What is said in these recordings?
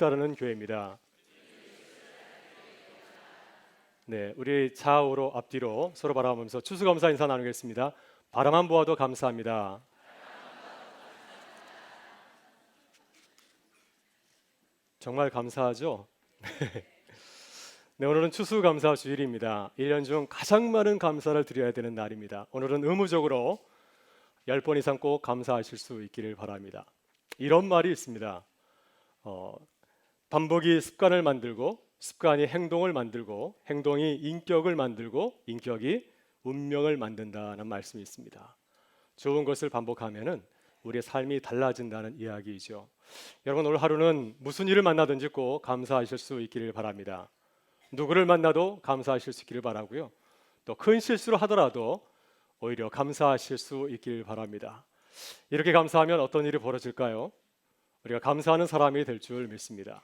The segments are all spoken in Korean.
따르는 교회입니다. 네, 우리 좌우로 앞뒤로 서로 바라보면서 추수감사 인사 나누겠습니다. 바라만 보아도 감사합니다. 정말 감사하죠? 네, 오늘은 추수감사 주일입니다. 1년 중 가장 많은 감사를 드려야 되는 날입니다. 오늘은 의무적으로 10번 이상 꼭 감사하실 수 있기를 바랍니다. 이런 말이 있습니다. 어, 반복이 습관을 만들고 습관이 행동을 만들고 행동이 인격을 만들고 인격이 운명을 만든다는 말씀이 있습니다. 좋은 것을 반복하면은 우리의 삶이 달라진다는 이야기이죠. 여러분 오늘 하루는 무슨 일을 만나든지 꼭 감사하실 수 있기를 바랍니다. 누구를 만나도 감사하실 수 있기를 바라고요. 또 큰 실수를 하더라도 오히려 감사하실 수 있기를 바랍니다. 이렇게 감사하면 어떤 일이 벌어질까요? 우리가 감사하는 사람이 될 줄 믿습니다.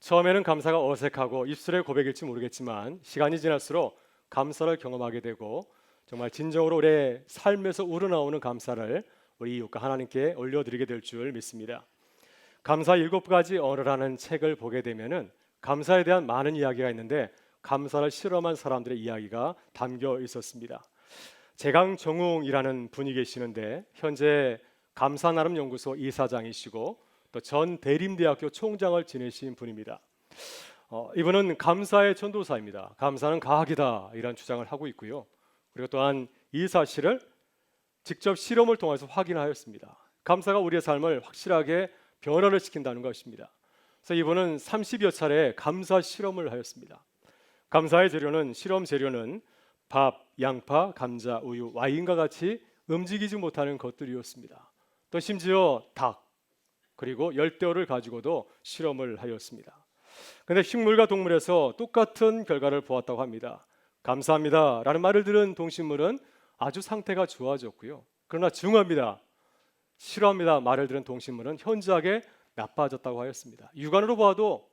처음에는 감사가 어색하고 입술의 고백일지 모르겠지만 시간이 지날수록 감사를 경험하게 되고 정말 진정으로 우리의 삶에서 우러나오는 감사를 우리 이웃과 하나님께 올려드리게 될 줄 믿습니다. 감사 일곱 가지 언어라는 책을 보게 되면은 감사에 대한 많은 이야기가 있는데 감사를 실험한 사람들의 이야기가 담겨 있었습니다. 재강 정웅이라는 분이 계시는데 현재 감사 나름 연구소 이사장이시고 또 전 대림대학교 총장을 지내신 분입니다. 어, 이분은 감사의 전도사입니다. 감사는 과학이다 이런 주장을 하고 있고요. 그리고 또한 이 사실을 직접 실험을 통해서 확인하였습니다. 감사가 우리의 삶을 확실하게 변화를 시킨다는 것입니다. 그래서 이분은 30여 차례 감사 실험을 하였습니다. 감사의 재료는 실험 재료는 밥, 양파, 감자, 우유, 와인과 같이 움직이지 못하는 것들이었습니다. 또 심지어 닭 그리고 열대어를 가지고도 실험을 하였습니다. 근데 식물과 동물에서 똑같은 결과를 보았다고 합니다. 감사합니다 라는 말을 들은 동식물은 아주 상태가 좋아졌고요. 그러나 중합니다. 싫어합니다 말을 들은 동식물은 현저하게 나빠졌다고 하였습니다. 육안으로 봐도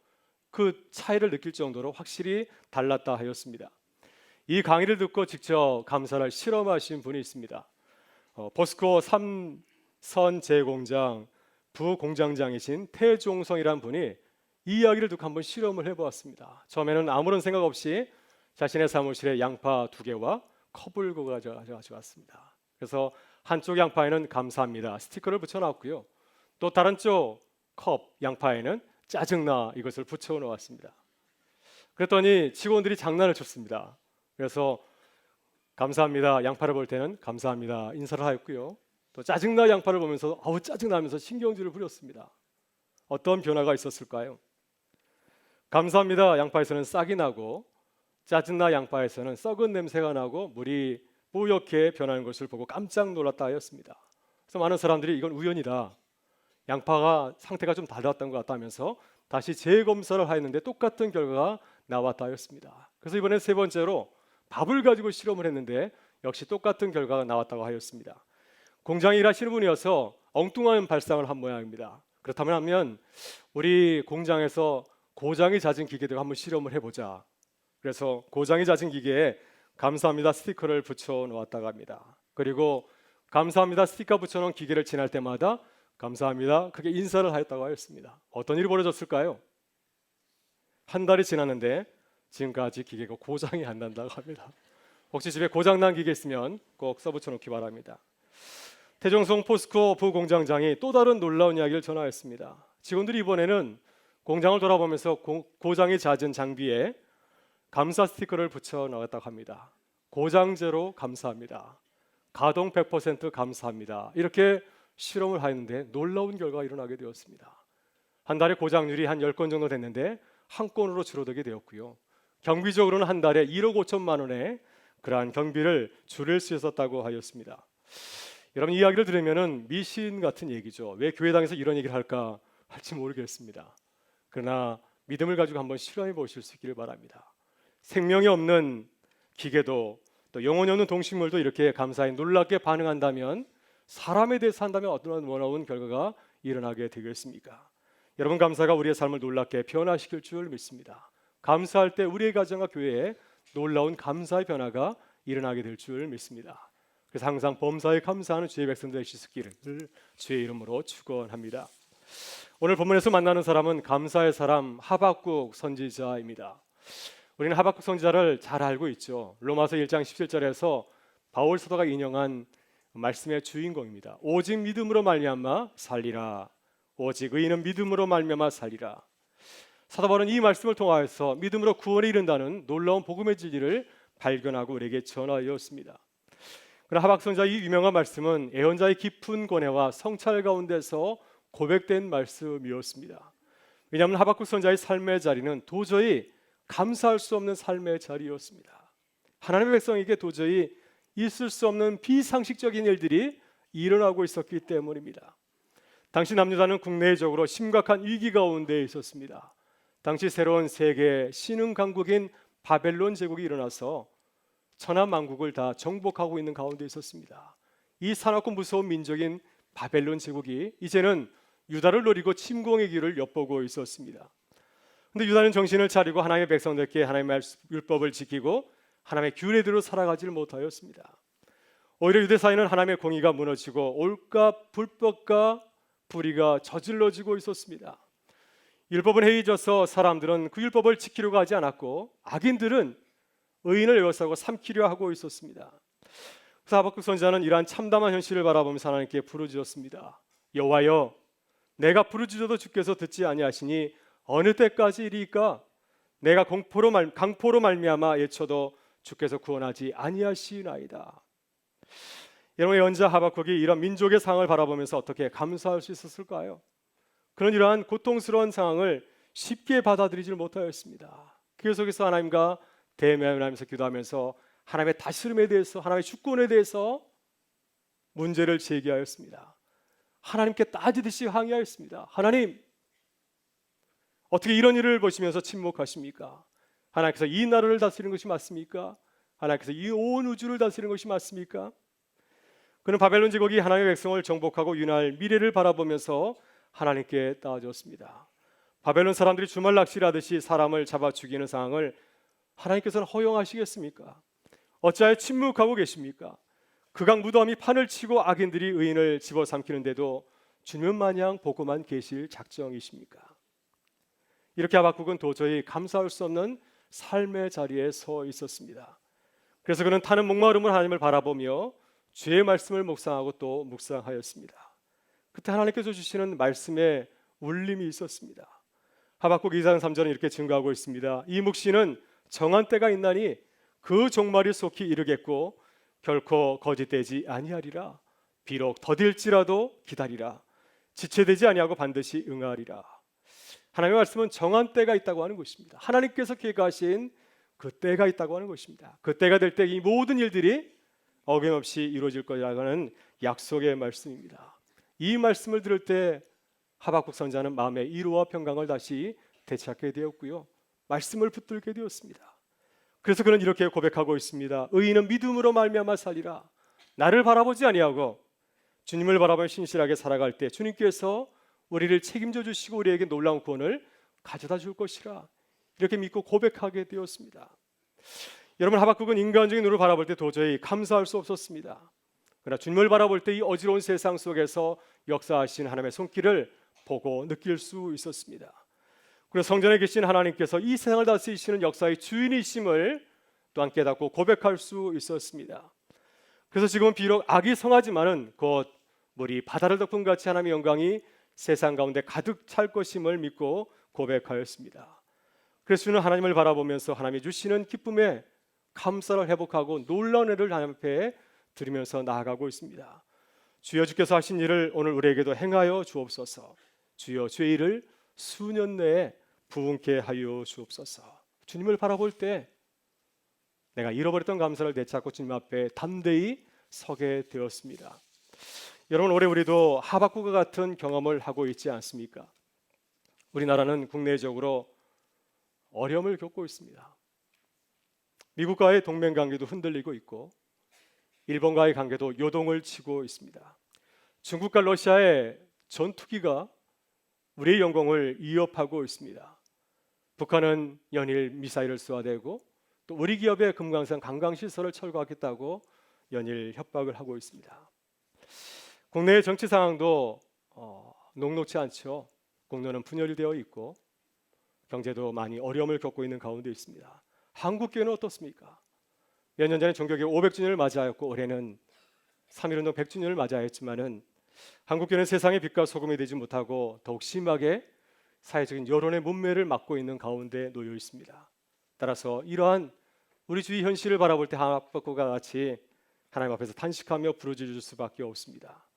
그 차이를 느낄 정도로 확실히 달랐다 하였습니다. 이 강의를 듣고 직접 감사를 실험하신 분이 있습니다. 어, 포스코 삼선 제공장 부공장장이신 태종성이란 분이 이 이야기를 듣고 한번 실험을 해보았습니다. 처음에는 아무런 생각 없이 자신의 사무실에 양파 두 개와 컵을 가져왔습니다. 그래서 한쪽 양파에는 감사합니다 스티커를 붙여놨고요. 또 다른 쪽 컵 양파에는 짜증나 이것을 붙여 놓았습니다. 그랬더니 직원들이 장난을 쳤습니다. 그래서 감사합니다 양파를 볼 때는 감사합니다 인사를 하였고요. 또 짜증나 양파를 보면서 아우 짜증나면서 신경질을 부렸습니다. 어떤 변화가 있었을까요? 감사합니다 양파에서는 싹이 나고 짜증나 양파에서는 썩은 냄새가 나고 물이 뿌옇게 변하는 것을 보고 깜짝 놀랐다 하였습니다. 그래서 많은 사람들이 이건 우연이다. 양파가 상태가 좀 달랐던 것 같다면서 다시 재검사를 하였는데 똑같은 결과가 나왔다 하였습니다. 그래서 이번에 세 번째로 밥을 가지고 실험을 했는데 역시 똑같은 결과가 나왔다고 하였습니다. 공장에 일하시는 분이어서 엉뚱한 발상을 한 모양입니다. 그렇다면 하면 우리 공장에서 고장이 잦은 기계들 한번 실험을 해보자. 그래서 고장이 잦은 기계에 감사합니다 스티커를 붙여 놓았다고 합니다. 그리고 감사합니다 스티커 붙여 놓은 기계를 지날 때마다 감사합니다 크게 인사를 하였다고 하였습니다. 어떤 일이 벌어졌을까요? 한 달이 지났는데 지금까지 기계가 고장이 안 난다고 합니다. 혹시 집에 고장 난 기계 있으면 꼭 써붙여 놓기 바랍니다. 태종성 포스코 부공장장이 또 다른 놀라운 이야기를 전하였습니다. 직원들이 이번에는 공장을 돌아보면서 고, 고장이 잦은 장비에 감사 스티커를 붙여 나갔다고 합니다. 고장제로 감사합니다. 가동 100% 감사합니다. 이렇게 실험을 하였는데 놀라운 결과가 일어나게 되었습니다. 한 달에 고장률이 한 10건 정도 됐는데 한 건으로 줄어들게 되었고요. 경비적으로는 한 달에 1억 5천만 원의 그러한 경비를 줄일 수 있었다고 하였습니다. 여러분 이 이야기를 들으면은 미신 같은 얘기죠. 왜 교회당에서 이런 얘기를 할까 할지 모르겠습니다. 그러나 믿음을 가지고 한번 실험해 보실 수 있기를 바랍니다. 생명이 없는 기계도 또 영혼이 없는 동식물도 이렇게 감사히 놀랍게 반응한다면 사람에 대해서 한다면 어떤 원하는 결과가 일어나게 되겠습니까? 여러분 감사가 우리의 삶을 놀랍게 변화시킬 줄 믿습니다. 감사할 때 우리의 가정과 교회에 놀라운 감사의 변화가 일어나게 될 줄 믿습니다. 그래서 항상 범사에 감사하는 주의 백성들의 시스기를 주의 이름으로 축원합니다. 오늘 본문에서 만나는 사람은 감사의 사람 하박국 선지자입니다. 우리는 하박국 선지자를 잘 알고 있죠. 로마서 1장 17절에서 바울 사도가 인용한 말씀의 주인공입니다. 오직 믿음으로 말미암아 살리라. 오직 의인은 믿음으로 말미암아 살리라. 사도 바울은 이 말씀을 통하여서 믿음으로 구원에 이른다는 놀라운 복음의 진리를 발견하고 우리에게 전하였습니다. 그러나 하박 선자 이 유명한 말씀은 애언자의 깊은 고뇌와 성찰 가운데서 고백된 말씀이었습니다. 왜냐하면 하박국 선자의 삶의 자리는 도저히 감사할 수 없는 삶의 자리였습니다. 하나님의 백성에게 도저히 있을 수 없는 비상식적인 일들이 일어나고 있었기 때문입니다. 당시 남유다는 국내적으로 심각한 위기 가운데 있었습니다. 당시 새로운 세계 신흥 강국인 바벨론 제국이 일어나서 천하 만국을 다 정복하고 있는 가운데 있었습니다. 이 사납고 무서운 민족인 바벨론 제국이 이제는 유다를 노리고 침공의 길을 엿보고 있었습니다. 근데 유다는 정신을 차리고 하나님의 백성들께 하나님의 율법을 지키고 하나님의 규례대로 살아가지를 못하였습니다. 오히려 유대 사회는 하나님의 공의가 무너지고 올까 불법과 불의가 저질러지고 있었습니다. 율법은 해이져서 사람들은 그 율법을 지키려고 하지 않았고 악인들은 의인을 에워싸고 삼키려 하고 있었습니다. 그래서 하박국 선지자는 이러한 참담한 현실을 바라보면서 하나님께 부르짖었습니다. 여호와여, 내가 부르짖어도 주께서 듣지 아니하시니 어느 때까지 이리까? 내가 공포로 말, 강포로 말미암아 예쳐도 주께서 구원하지 아니하시나이다. 여러분 연자 하박국이 이런 민족의 상황을 바라보면서 어떻게 감사할 수 있었을까요? 그런 이러한 고통스러운 상황을 쉽게 받아들이질 못하였습니다. 그 속에서 하나님과 대면하면서 기도하면서 하나님의 다스림에 대해서 하나님의 주권에 대해서 문제를 제기하였습니다. 하나님께 따지듯이 항의하였습니다. 하나님 어떻게 이런 일을 보시면서 침묵하십니까? 하나님께서 이 나라를 다스리는 것이 맞습니까? 하나님께서 이 온 우주를 다스리는 것이 맞습니까? 그는 바벨론 제국이 하나님의 백성을 정복하고 윤할 미래를 바라보면서 하나님께 따졌습니다. 바벨론 사람들이 주말 낚시를 하듯이 사람을 잡아 죽이는 상황을 하나님께서는 허용하시겠습니까? 어찌하여 침묵하고 계십니까? 그강 무덤이 판을 치고 악인들이 의인을 집어삼키는데도 주님 마냥 보고만 계실 작정이십니까? 이렇게 하박국은 도저히 감사할 수 없는 삶의 자리에 서 있었습니다. 그래서 그는 타는 목마름을 하나님을 바라보며 주의 말씀을 묵상하고 또 묵상하였습니다. 그때 하나님께서 주시는 말씀에 울림이 있었습니다. 하박국 2장 3절은 이렇게 증거하고 있습니다. 이 묵시는 정한 때가 있나니 그 종말이 속히 이르겠고 결코 거짓되지 아니하리라. 비록 더딜지라도 기다리라. 지체되지 아니하고 반드시 응하리라. 하나님의 말씀은 정한 때가 있다고 하는 것입니다. 하나님께서 계획하신 그 때가 있다고 하는 것입니다. 그 때가 될 때 이 모든 일들이 어김없이 이루어질 거라는 약속의 말씀입니다. 이 말씀을 들을 때 하박국 선자는 마음의 이루와 평강을 다시 되찾게 되었고요. 말씀을 붙들게 되었습니다. 그래서 그는 이렇게 고백하고 있습니다. 의인은 믿음으로 말미암아 살리라. 나를 바라보지 아니하고 주님을 바라보며 신실하게 살아갈 때 주님께서 우리를 책임져 주시고 우리에게 놀라운 구원을 가져다 줄 것이라. 이렇게 믿고 고백하게 되었습니다. 여러분 하박국은 인간적인 눈으로 바라볼 때 도저히 감사할 수 없었습니다. 그러나 주님을 바라볼 때 이 어지러운 세상 속에서 역사하신 하나님의 손길을 보고 느낄 수 있었습니다. 그래서 성전에 계신 하나님께서 이 세상을 다스리시는 역사의 주인이심을 또한 깨닫고 고백할 수 있었습니다. 그래서 지금은 비록 악이 성하지만은 곧 물이 바다를 덮은 같이 하나님의 영광이 세상 가운데 가득 찰 것임을 믿고 고백하였습니다. 그래서 저는 하나님을 바라보면서 하나님이 주시는 기쁨에 감사를 회복하고 놀라운 애를 하나님 앞에 드리면서 나아가고 있습니다. 주여 주께서 하신 일을 오늘 우리에게도 행하여 주옵소서. 주여 주의 일을 수년 내에 부흥케 하여 주옵소서. 주님을 바라볼 때 내가 잃어버렸던 감사를 되찾고 주님 앞에 담대히 서게 되었습니다. 여러분 올해 우리도 하박국과 같은 경험을 하고 있지 않습니까? 우리나라는 국내적으로 어려움을 겪고 있습니다. 미국과의 동맹 관계도 흔들리고 있고 일본과의 관계도 요동을 치고 있습니다. 중국과 러시아의 전투기가 우리의 영광을 위협하고 있습니다. 북한은 연일 미사일을 쏘아대고 또 우리 기업의 금강산 관광 시설을 철거하겠다고 연일 협박을 하고 있습니다. 국내의 정치 상황도 어, 녹록치 않죠. 공로는 분열이 되어 있고 경제도 많이 어려움을 겪고 있는 가운데 있습니다. 한국 교회는 어떻습니까? 몇 년 전에 종교개혁 500주년을 맞이하였고 올해는 3.1운동 100주년을 맞이하였지만은 한국 교회는 세상의 빛과 소금이 되지 못하고 더욱 심하게 사회적인 여론의 문매를 맞고 있는 가운데 놓여 있습니다. 따라서 이러한 우리 주위 현실을 바라볼 때 하박국과 같이 하나님 앞에서 탄식하며 부르짖을 수밖에 없습니다.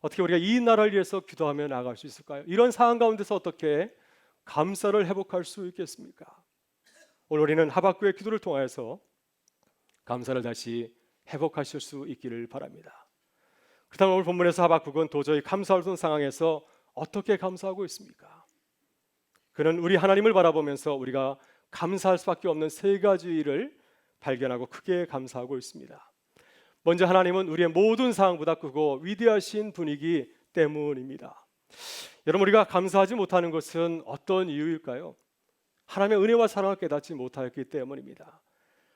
어떻게 우리가 이 나라를 위해서 기도하며 나아갈 수 있을까요? 이런 상황 가운데서 어떻게 감사를 회복할 수 있겠습니까? 오늘 우리는 하박국의 기도를 통하여서 감사를 다시 회복하실 수 있기를 바랍니다. 그렇다면 오늘 본문에서 하박국은 도저히 감사할 수 없는 상황에서 어떻게 감사하고 있습니까? 그는 우리 하나님을 바라보면서 우리가 감사할 수밖에 없는 세 가지 일을 발견하고 크게 감사하고 있습니다. 먼저 하나님은 우리의 모든 상황보다 크고 위대하신 분이기 때문입니다. 여러분 우리가 감사하지 못하는 것은 어떤 이유일까요? 하나님의 은혜와 사랑을 깨닫지 못하였기 때문입니다.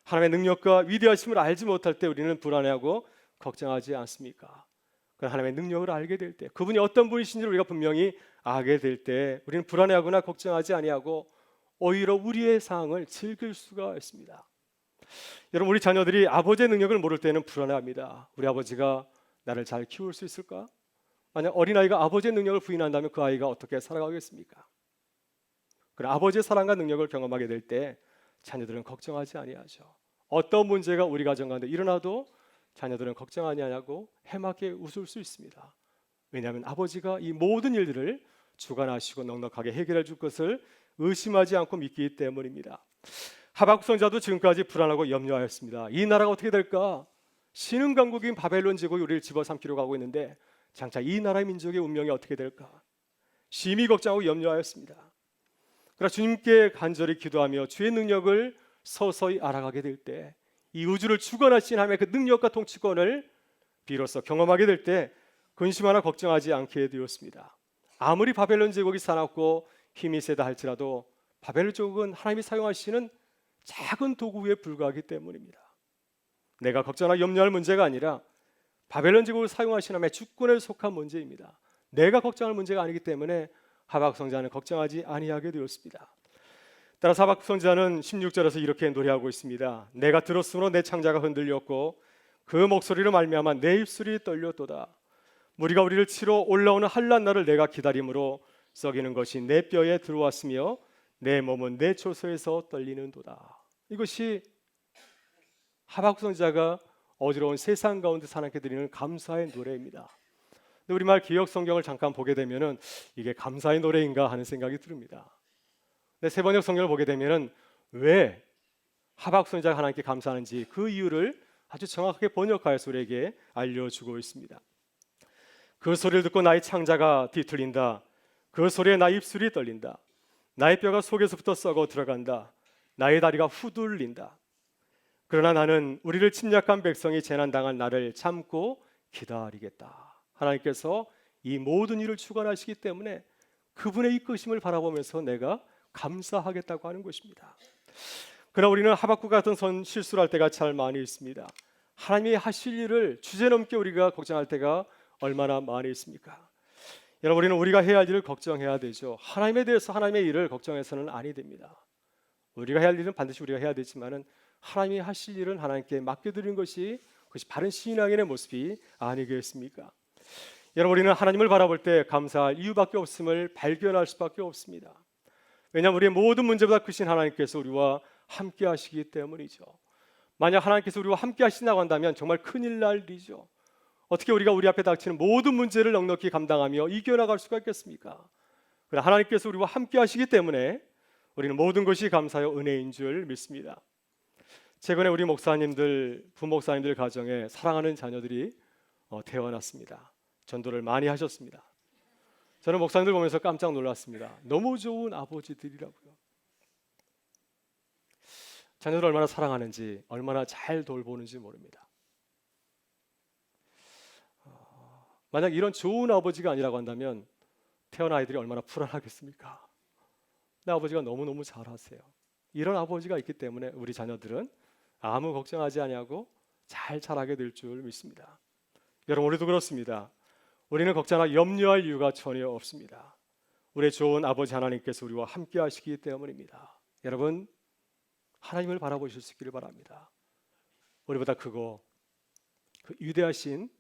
하나님의 능력과 위대하심을 알지 못할 때 우리는 불안해하고 걱정하지 않습니까? 그러나 하나님의 능력을 알게 될 때, 그분이 어떤 분이신지를 우리가 분명히 알게 될 때, 우리는 불안해하거나 걱정하지 아니하고 오히려 우리의 상황을 즐길 수가 있습니다. 여러분 우리 자녀들이 아버지의 능력을 모를 때는 불안해합니다. 우리 아버지가 나를 잘 키울 수 있을까? 만약 어린아이가 아버지의 능력을 부인한다면 그 아이가 어떻게 살아가겠습니까? 그러나 아버지의 사랑과 능력을 경험하게 될 때 자녀들은 걱정하지 아니하죠. 어떤 문제가 우리 가정 가운데 일어나도 자녀들은 걱정하지 아니하고 해맑게 웃을 수 있습니다. 왜냐하면 아버지가 이 모든 일들을 주관하시고 넉넉하게 해결해 줄 것을 의심하지 않고 믿기 때문입니다. 하박국 선자도 지금까지 불안하고 염려하였습니다. 이 나라가 어떻게 될까? 신흥 강국인 바벨론 제국이 우리를 집어삼키려 가고 있는데 장차 이 나라의 민족의 운명이 어떻게 될까? 심히 걱정하고 염려하였습니다. 그러나 주님께 간절히 기도하며 주의 능력을 서서히 알아가게 될 때 이 우주를 주관하신 하나님의 그 능력과 통치권을 비로소 경험하게 될 때 근심 하나 걱정하지 않게 되었습니다. 아무리 바벨론 제국이 사납고 힘이 세다 할지라도 바벨론 제국은 하나님이 사용하시는 작은 도구에 불과하기 때문입니다. 내가 걱정하나 염려할 문제가 아니라 바벨론 제국을 사용하신 하나님의 주권에 속한 문제입니다. 내가 걱정할 문제가 아니기 때문에 하박 성자는 걱정하지 아니하게 되었습니다. 따라서 하박 선지자는 16절에서 이렇게 노래하고 있습니다. 내가 들었으므로 내 창자가 흔들렸고 그 목소리로 말미암아 내 입술이 떨렸도다. 무리가 우리를 치러 올라오는 한란 날을 내가 기다림으로 썩이는 것이 내 뼈에 들어왔으며 내 몸은 내 초소에서 떨리는도다. 이것이 하박 선지자가 어지러운 세상 가운데 사람께 드리는 감사의 노래입니다. 근데 우리말 기억 성경을 잠깐 보게 되면은 이게 감사의 노래인가 하는 생각이 듭니다. 근데 세 번역 성경을 보게 되면은 왜 하박 선지자가 하나님께 감사하는지 그 이유를 아주 정확하게 번역하여서 우리에게 알려주고 있습니다. 그 소리를 듣고 나의 창자가 뒤틀린다. 그 소리에 나의 입술이 떨린다. 나의 뼈가 속에서부터 썩어 들어간다. 나의 다리가 후들린다. 그러나 나는 우리를 침략한 백성이 재난 당한 나를 참고 기다리겠다. 하나님께서 이 모든 일을 주관하시기 때문에 그분의 이끄심을 바라보면서 내가 감사하겠다고 하는 것입니다. 그러나 우리는 하박국 같은 선 실수를 할 때가 잘 많이 있습니다. 하나님이 하실 일을 주제넘게 우리가 걱정할 때가 얼마나 많이 있습니까? 여러분 우리는 우리가 해야 할 일을 걱정해야 되죠. 하나님에 대해서 하나님의 일을 걱정해서는 아니 됩니다. 우리가 해야 할 일은 반드시 우리가 해야 되지만은 하나님이 하실 일은 하나님께 맡겨드리는 것이 그것이 바른 신앙인의 모습이 아니겠습니까? 여러분 우리는 하나님을 바라볼 때 감사할 이유밖에 없음을 발견할 수밖에 없습니다. 왜냐하면 우리의 모든 문제보다 크신 하나님께서 우리와 함께 하시기 때문이죠. 만약 하나님께서 우리와 함께 하신다고 한다면 정말 큰일 날 일이죠. 어떻게 우리가 우리 앞에 닥치는 모든 문제를 넉넉히 감당하며 이겨나갈 수가 있겠습니까? 그러나 하나님께서 우리와 함께 하시기 때문에 우리는 모든 것이 감사요 은혜인 줄 믿습니다. 최근에 우리 목사님들, 부목사님들 가정에 사랑하는 자녀들이 어, 태어났습니다. 전도를 많이 하셨습니다. 저는 목사님들 보면서 깜짝 놀랐습니다. 너무 좋은 아버지들이라고요. 자녀들 얼마나 사랑하는지, 얼마나 잘 돌보는지 모릅니다. 어, 만약 이런 좋은 아버지가 아니라고 한다면 태어난 아이들이 얼마나 불안하겠습니까? 내 아버지가 너무너무 잘하세요. 이런 아버지가 있기 때문에 우리 자녀들은 아무 걱정하지 아니하고 잘 자라게 될 줄 믿습니다. 여러분 우리도 그렇습니다. 우리는 걱정하나 염려할 이유가 전혀 없습니다. 우리의 좋은 아버지 하나님께서 우리와 함께 하시기 때문입니다. 여러분 하나님을 바라보실 수 있기를 바랍니다. 우리보다 크고 그 위대하신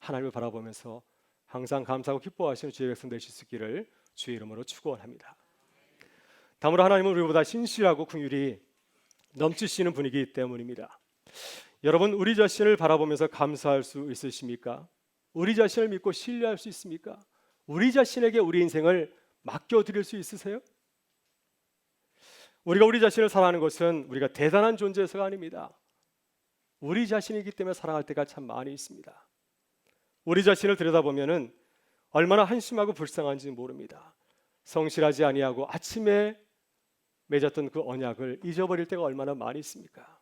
하나님을 바라보면서 항상 감사하고 기뻐하시는 주의 백성 되실 수 있기를 주의 이름으로 축원합니다. 다음으로 하나님은 우리보다 신실하고 긍휼이 넘치시는 분이기 때문입니다. 여러분 우리 자신을 바라보면서 감사할 수 있으십니까? 우리 자신을 믿고 신뢰할 수 있습니까? 우리 자신에게 우리 인생을 맡겨 드릴 수 있으세요? 우리가 우리 자신을 사랑하는 것은 우리가 대단한 존재에서가 아닙니다. 우리 자신이기 때문에 사랑할 때가 참 많이 있습니다. 우리 자신을 들여다보면은 얼마나 한심하고 불쌍한지 모릅니다. 성실하지 아니하고 아침에 맺었던 그 언약을 잊어버릴 때가 얼마나 많이 있습니까?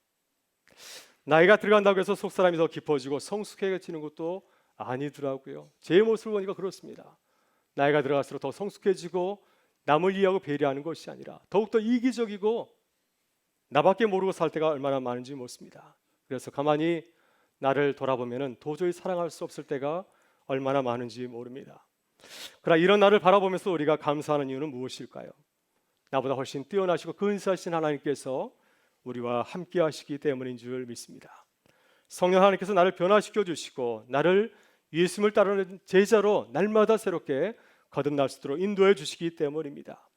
나이가 들어간다고 해서 속사람이 더 깊어지고 성숙해지는 것도 아니더라고요. 제 모습을 보니까 그렇습니다. 나이가 들어갈수록 더 성숙해지고 남을 이해하고 배려하는 것이 아니라 더욱더 이기적이고 나밖에 모르고 살 때가 얼마나 많은지 묻습니다. 그래서 가만히 나를 돌아보면은 도저히 사랑할 수 없을 때가 얼마나 많은지 모릅니다. 그러나 이런 나를 바라보면서 우리가 감사하는 이유는 무엇일까요? 나보다 훨씬 뛰어나시고 근사하신 하나님께서 우리와 함께 하시기 때문인 줄 믿습니다. 성령 하나님께서 나를 변화시켜 주시고 나를 예수님을 따르는 제자로 날마다 새롭게 거듭날 수 있도록 인도해 주시기 때문입니다.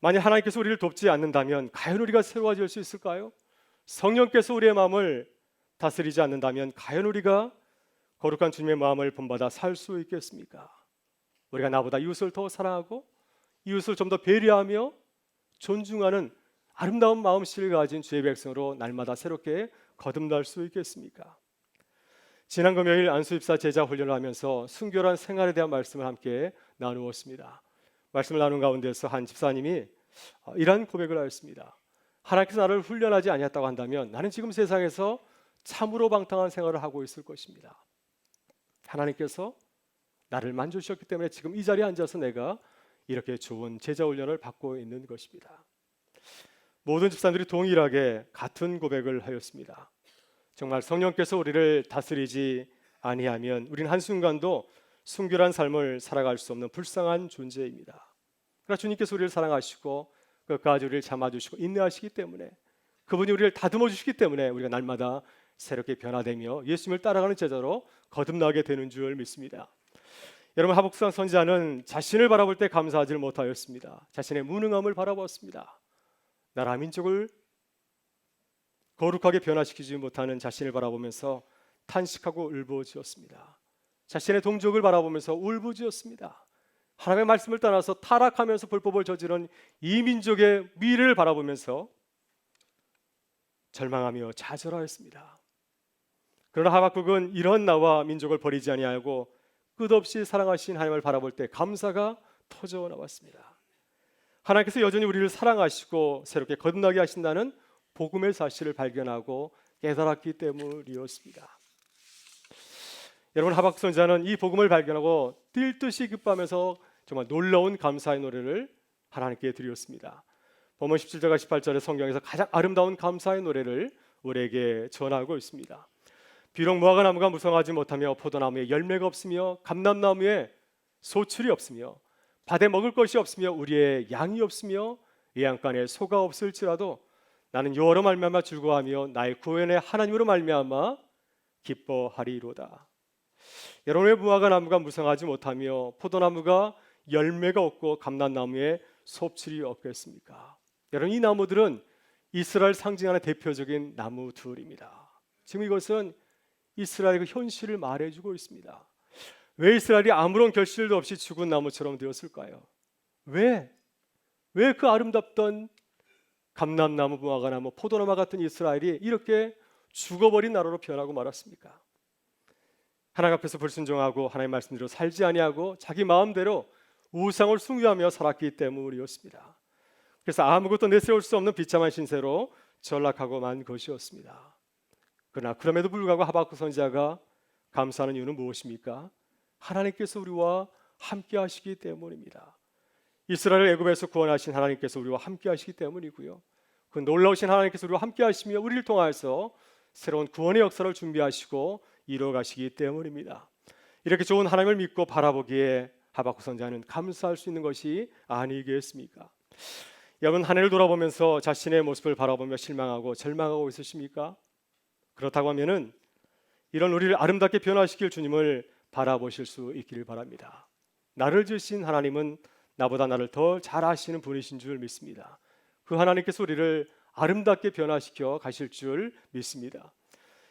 만약 하나님께서 우리를 돕지 않는다면 과연 우리가 새로워질 수 있을까요? 성령께서 우리의 마음을 다스리지 않는다면 과연 우리가 거룩한 주님의 마음을 본받아 살 수 있겠습니까? 우리가 나보다 이웃을 더 사랑하고 이웃을 좀 더 배려하며 존중하는 아름다운 마음씨를 가진 주의 백성으로 날마다 새롭게 거듭날 수 있겠습니까? 지난 금요일 안수입사 제자 훈련을 하면서 순결한 생활에 대한 말씀을 함께 나누었습니다. 말씀을 나눈 가운데서 한 집사님이 어, 이러한 고백을 하였습니다. 하나님께서 나를 훈련하지 아니었다고 한다면 나는 지금 세상에서 참으로 방탕한 생활을 하고 있을 것입니다. 하나님께서 나를 만져주셨기 때문에 지금 이 자리에 앉아서 내가 이렇게 좋은 제자 훈련을 받고 있는 것입니다. 모든 집사들이 동일하게 같은 고백을 하였습니다. 정말 성령께서 우리를 다스리지 아니하면 우리는 한순간도 순결한 삶을 살아갈 수 없는 불쌍한 존재입니다. 그러나 주님께서 우리를 사랑하시고 끝까지 우리를 참아주시고 인내하시기 때문에 그분이 우리를 다듬어 주시기 때문에 우리가 날마다 새롭게 변화되며 예수님을 따라가는 제자로 거듭나게 되는 줄 믿습니다. 여러분 하복상 선지자는 자신을 바라볼 때 감사하지 못하였습니다. 자신의 무능함을 바라보았습니다. 나라 민족을 거룩하게 변화시키지 못하는 자신을 바라보면서 탄식하고 울부짖었습니다. 자신의 동족을 바라보면서 울부짖었습니다. 하나님의 말씀을 떠나서 타락하면서 불법을 저지른 이 민족의 미래를 바라보면서 절망하며 좌절하였습니다. 그러나 하박국은 이런 나와 민족을 버리지 아니하고 끝없이 사랑하신 하나님을 바라볼 때 감사가 터져 나왔습니다. 하나님께서 여전히 우리를 사랑하시고 새롭게 거듭나게 하신다는 복음의 사실을 발견하고 깨달았기 때문이었습니다. 여러분 하박 선자는 이 복음을 발견하고 뛸 듯이 기뻐하면서 정말 놀라운 감사의 노래를 하나님께 드렸습니다. 본문 17절과 18절의 성경에서 가장 아름다운 감사의 노래를 우리에게 전하고 있습니다. 비록 무화과 나무가 무성하지 못하며 포도나무에 열매가 없으며 감람나무에 소출이 없으며 밭에 먹을 것이 없으며 우리의 양이 없으며 예양간에 소가 없을지라도 나는 여호와로 말미암아 즐거워하며 나의 구원의 하나님으로 말미암아 기뻐하리로다. 여러분의 무화과 나무가 무성하지 못하며 포도나무가 열매가 없고 감람나무에 소출이 없겠습니까? 여러분 이 나무들은 이스라엘 상징하는 대표적인 나무들입니다. 지금 이것은 이스라엘의 그 현실을 말해주고 있습니다. 왜 이스라엘이 아무런 결실도 없이 죽은 나무처럼 되었을까요? 왜? 왜 그 아름답던 감람나무, 무화과나무, 포도나무 같은 이스라엘이 이렇게 죽어버린 나라로 변하고 말았습니까? 하나님 앞에서 불순종하고 하나님 말씀대로 살지 아니하고 자기 마음대로 우상을 숭배하며 살았기 때문이었습니다. 그래서 아무것도 내세울 수 없는 비참한 신세로 전락하고 만 것이었습니다. 그러나 그럼에도 불구하고 하박국 선지자가 감사하는 이유는 무엇입니까? 하나님께서 우리와 함께 하시기 때문입니다. 이스라엘 애굽에서 구원하신 하나님께서 우리와 함께 하시기 때문이고요. 그 놀라우신 하나님께서 우리와 함께 하시며 우리를 통하여서 새로운 구원의 역사를 준비하시고 이루어 가시기 때문입니다. 이렇게 좋은 하나님을 믿고 바라보기에 하박국 선자는 감사할 수 있는 것이 아니겠습니까? 여러분 한 해를 돌아보면서 자신의 모습을 바라보며 실망하고 절망하고 있으십니까? 그렇다고 하면은 이런 우리를 아름답게 변화시킬 주님을 바라보실 수 있기를 바랍니다. 나를 지으신 하나님은 나보다 나를 더 잘 아시는 분이신 줄 믿습니다. 그 하나님께서 우리를 아름답게 변화시켜 가실 줄 믿습니다.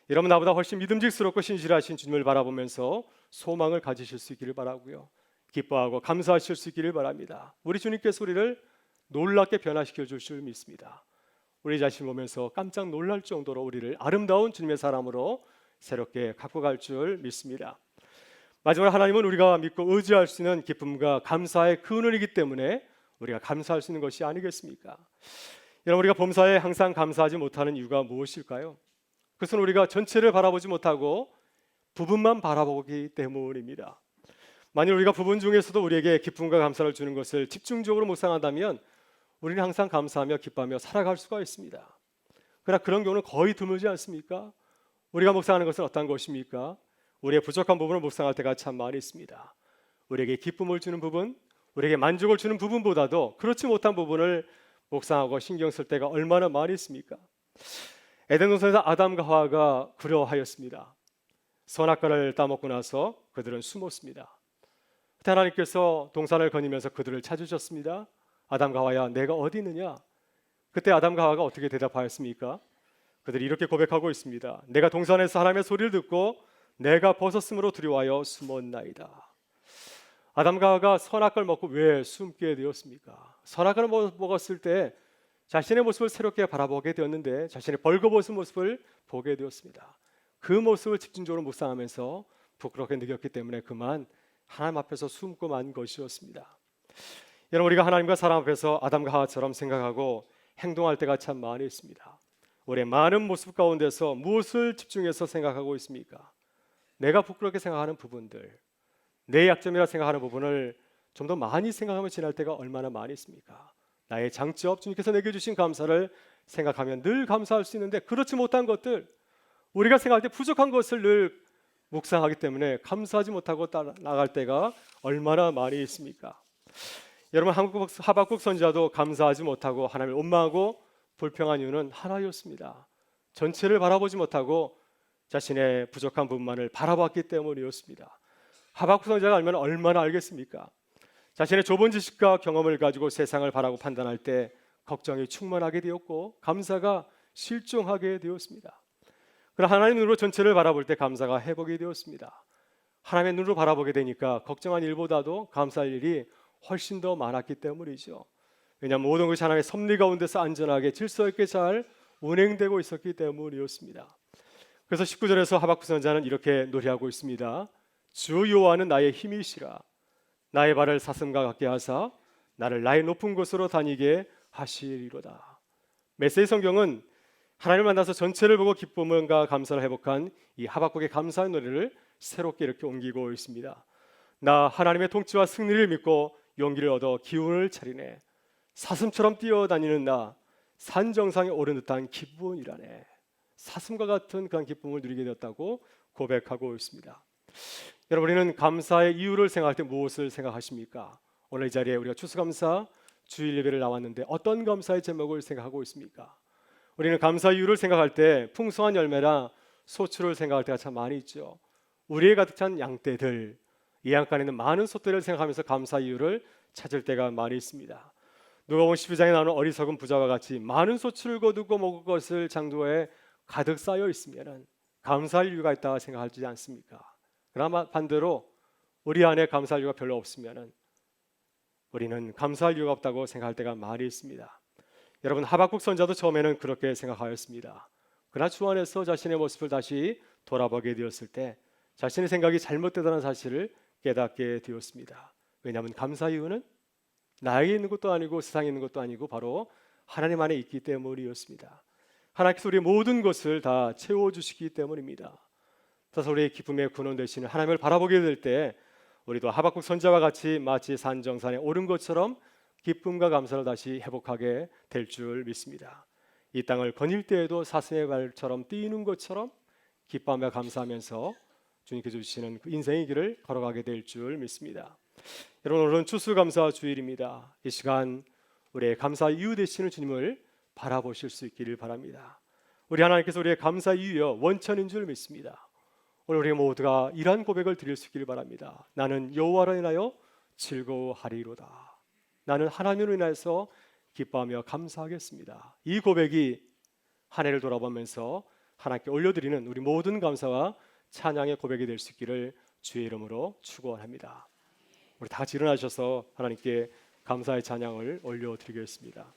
여러분 나보다 훨씬 믿음직스럽고 신실하신 주님을 바라보면서 소망을 가지실 수 있기를 바라고요. 기뻐하고 감사하실 수 있기를 바랍니다. 우리 주님께서 우리를 놀랍게 변화시켜 줄 줄 믿습니다. 우리 자신 보면서 깜짝 놀랄 정도로 우리를 아름다운 주님의 사람으로 새롭게 갖고 갈 줄 믿습니다. 마지막으로 하나님은 우리가 믿고 의지할 수 있는 기쁨과 감사의 근원이기 때문에 우리가 감사할 수 있는 것이 아니겠습니까? 여러분 우리가 범사에 항상 감사하지 못하는 이유가 무엇일까요? 그것은 우리가 전체를 바라보지 못하고 부분만 바라보기 때문입니다. 만일 우리가 부분 중에서도 우리에게 기쁨과 감사를 주는 것을 집중적으로 묵상한다면 우리는 항상 감사하며 기뻐하며 살아갈 수가 있습니다. 그러나 그런 경우는 거의 드물지 않습니까? 우리가 묵상하는 것은 어떤 것입니까? 우리의 부족한 부분을 묵상할 때가 참 많이 있습니다. 우리에게 기쁨을 주는 부분, 우리에게 만족을 주는 부분보다도 그렇지 못한 부분을 묵상하고 신경 쓸 때가 얼마나 많이 있습니까? 에덴 동산에서 아담과 하와가 그러하였습니다. 선악과를 따먹고 나서 그들은 숨었습니다. 하나님께서 동산을 거니면서 그들을 찾으셨습니다. 아담과 하와야 내가 어디 있느냐? 그때 아담과 하와가 어떻게 대답하였습니까? 그들이 이렇게 고백하고 있습니다. 내가 동산에서 하나님의 소리를 듣고 내가 벗었으므로 두려워하여 숨었나이다. 아담과 하와가 선악과를 먹고 왜 숨게 되었습니까? 먹- 먹었을 때 자신의 모습을 새롭게 바라보게 되었는데 자신의 벌거벗은 모습을 보게 되었습니다. 그 모습을 집중적으로 묵상하면서 부끄럽게 느꼈기 때문에 그만 하나님 앞에서 숨고 만 것이었습니다. 여러분 우리가 하나님과 사람 앞에서 아담과 하와처럼 생각하고 행동할 때가 참 많이 있습니다. 우리의 많은 모습 가운데서 무엇을 집중해서 생각하고 있습니까? 내가 부끄럽게 생각하는 부분들, 내 약점이라 생각하는 부분을 좀 더 많이 생각하며 지날 때가 얼마나 많이 있습니까? 나의 장점, 주님께서 내게 주신 감사를 생각하면 늘 감사할 수 있는데 그렇지 못한 것들, 우리가 생각할 때 부족한 것을 늘 묵상하기 때문에 감사하지 못하고 따라 나갈 때가 얼마나 많이 있습니까? 여러분 한국 하박국 선지자도 감사하지 못하고 하나님을 원망하고 불평한 이유는 하나였습니다. 전체를 바라보지 못하고 자신의 부족한 부분만을 바라봤기 때문이었습니다. 하박국 선지자가 알면 얼마나 알겠습니까? 자신의 좁은 지식과 경험을 가지고 세상을 바라고 판단할 때 걱정이 충만하게 되었고 감사가 실종하게 되었습니다. 그러나 하나님의 눈으로 전체를 바라볼 때 감사가 회복이 되었습니다. 하나님의 눈으로 바라보게 되니까 걱정한 일보다도 감사할 일이 훨씬 더 많았기 때문이죠. 왜냐하면 모든 것이 하나님의 섭리 가운데서 안전하게 질서 있게 잘 운행되고 있었기 때문이었습니다. 그래서 19절에서 하박국 선자는 이렇게 노래하고 있습니다. 주 여호와는 나의 힘이시라 나의 발을 사슴과 같게 하사 나를 나의 높은 곳으로 다니게 하시리로다. 메시지 성경은 하나님을 만나서 전체를 보고 기쁨과 감사를 회복한 이 하박국의 감사의 노래를 새롭게 이렇게 옮기고 있습니다. 나 하나님의 통치와 승리를 믿고 용기를 얻어 기운을 차리네. 사슴처럼 뛰어다니는 나 산 정상에 오른 듯한 기분이라네. 사슴과 같은 그런 기쁨을 누리게 되었다고 고백하고 있습니다. 여러분 우리는 감사의 이유를 생각할 때 무엇을 생각하십니까? 오늘 이 자리에 우리가 추수감사 주일 예배를 나왔는데 어떤 감사의 제목을 생각하고 있습니까? 우리는 감사 이유를 생각할 때 풍성한 열매나 소출을 생각할 때가 참 많이 있죠. 우리에 가득 찬 양떼들, 이 양간에 있는 많은 소떼를 생각하면서 감사 이유를 찾을 때가 많이 있습니다. 누가복음 12장에 나오는 어리석은 부자와 같이 많은 소출을 거두고 먹을 것을 장도에 가득 쌓여 있으면 감사할 이유가 있다 생각하지 않습니까? 그러나 반대로 우리 안에 감사할 이유가 별로 없으면 우리는 감사할 이유가 없다고 생각할 때가 많이 있습니다. 여러분 하박국 선자도 처음에는 그렇게 생각하였습니다. 그러나 주 안에서 자신의 모습을 다시 돌아보게 되었을 때 자신의 생각이 잘못되다는 사실을 깨닫게 되었습니다. 왜냐하면 감사 이유는 나에게 있는 것도 아니고 세상에 있는 것도 아니고 바로 하나님 안에 있기 때문이었습니다. 하나님께서 우리의 모든 것을 다 채워주시기 때문입니다. 따라서 우리의 기쁨의 근원 되시는 하나님을 바라보게 될 때 우리도 하박국 선자와 같이 마치 산정산에 오른 것처럼 기쁨과 감사를 다시 회복하게 될 줄 믿습니다. 이 땅을 거닐 때에도 사슴의 발처럼 뛰는 것처럼 기뻐하며 감사하면서 주님께서 주시는 그 인생의 길을 걸어가게 될 줄 믿습니다. 여러분 오늘은 추수감사 주일입니다. 이 시간 우리의 감사 이유 되시는 주님을 바라보실 수 있기를 바랍니다. 우리 하나님께서 우리의 감사 이유여 원천인 줄 믿습니다. 오늘 우리 모두가 이러한 고백을 드릴 수 있기를 바랍니다. 나는 여호와로 인하여 즐거워하리로다. 나는 하나님으로 인하여서 기뻐하며 감사하겠습니다. 이 고백이 한 해를 돌아보면서 하나님께 올려드리는 우리 모든 감사와 찬양의 고백이 될 수 있기를 주의 이름으로 축원합니다. 우리 다 같이 일어나셔서 하나님께 감사의 찬양을 올려드리겠습니다.